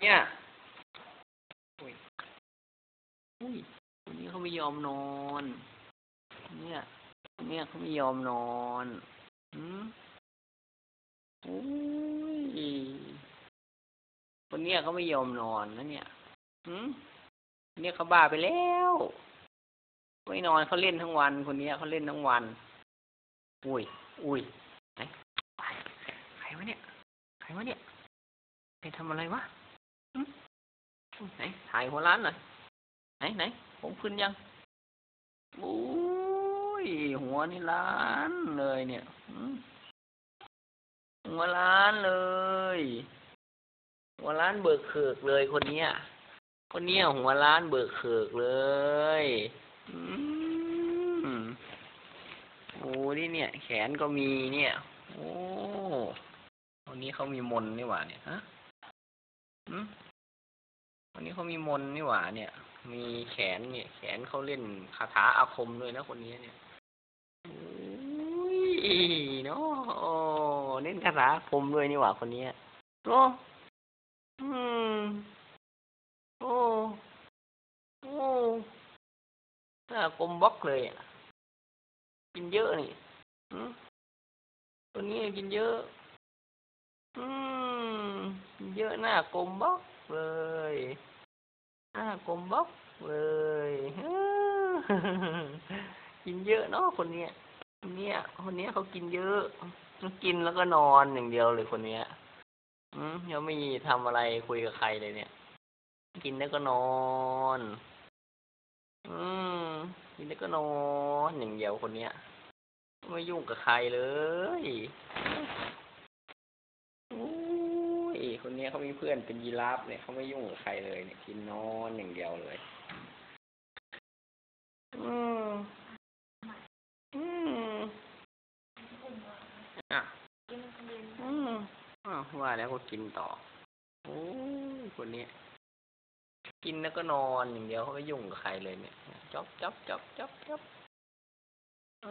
เนี่ยอุ้ยอุ้ยคนนี้เขาไม่ยอมนอน เนี่ยเนี่ยเขาไม่ยอมนอนอืมอุ้ยคนเนี้ยเขาไม่ยอมนอนนะเนี่ยอืมเนี่ยเขาบ้าไปแล้ว ไม่นอนเขาเล่นทั้งวัน คนเนี้ยเขาเล่นทั้งวัน อุ้ย อุ้ยไหนใครวะเนี่ย ใครวะเนี่ยใครทำอะไรวะ ไหนถ่ายหัวร้านหน่อยไหนไหนผมขึ้นยังอุ้ยหัวนี่ล้านเลยเนี่ยหัวล้านเลย หัวล้านเบิกเขิกเลยคนเนี้ยคนเนี้ยหัวล้านเบิกเขิกเลยโอ้นี่เนี่ย แขนก็มีเนี่ย โอ้วันนี้เขามีมนนี่หว่าเนี่ยฮะอืม วันนี้เขามีมนนี่หว่าเนี่ย มีแขนเนี่ย แขนเขาเล่นคาถาอาคมด้วยนะคนนี้เนี่ยโอ้ยเนาะเล่นคาถาอาคมด้วยนี่หว่าคนนี้โอ้อืมโอ้โอ้หน้ากลมบล็อกเลยอะกินเยอะนี่ตัวนี้กินเยอะ อืม เยอะหน้ากลมบล็อกเลย หน้ากลมบล็อกเลยกินเยอะเนาะคนเนี้ยคนเนี้ยคนเนี้ยเขากินเยอะกินแล้วก็นอนอย่างเดียวเลยคนเนี้ยอืมยังไม่ทำอะไรคุยกับใครเลยเนี่ย กินแล้วก็นอน อืมกินแล้วก็นอนอย่างเดียวคนเนี้ยไม่ยุ่งกับใครเลย ยคนนี้เขามีเพื่อนเป็นยีราฟเนี่ยเขาไม่ยุ่งกับใครเลยเนี่ยกินนอนอย่างเดียวเลย อืมอืมอะอืมอะว่าแล้วก็กินต่อโอ้คนนี้กินแล้วก็นอนอย่างเดียวเขาไม่ยุ่งกับใครเลยเนี่ยจ๊อบจ๊อบจ๊อบจ๊อบจ๊อบอ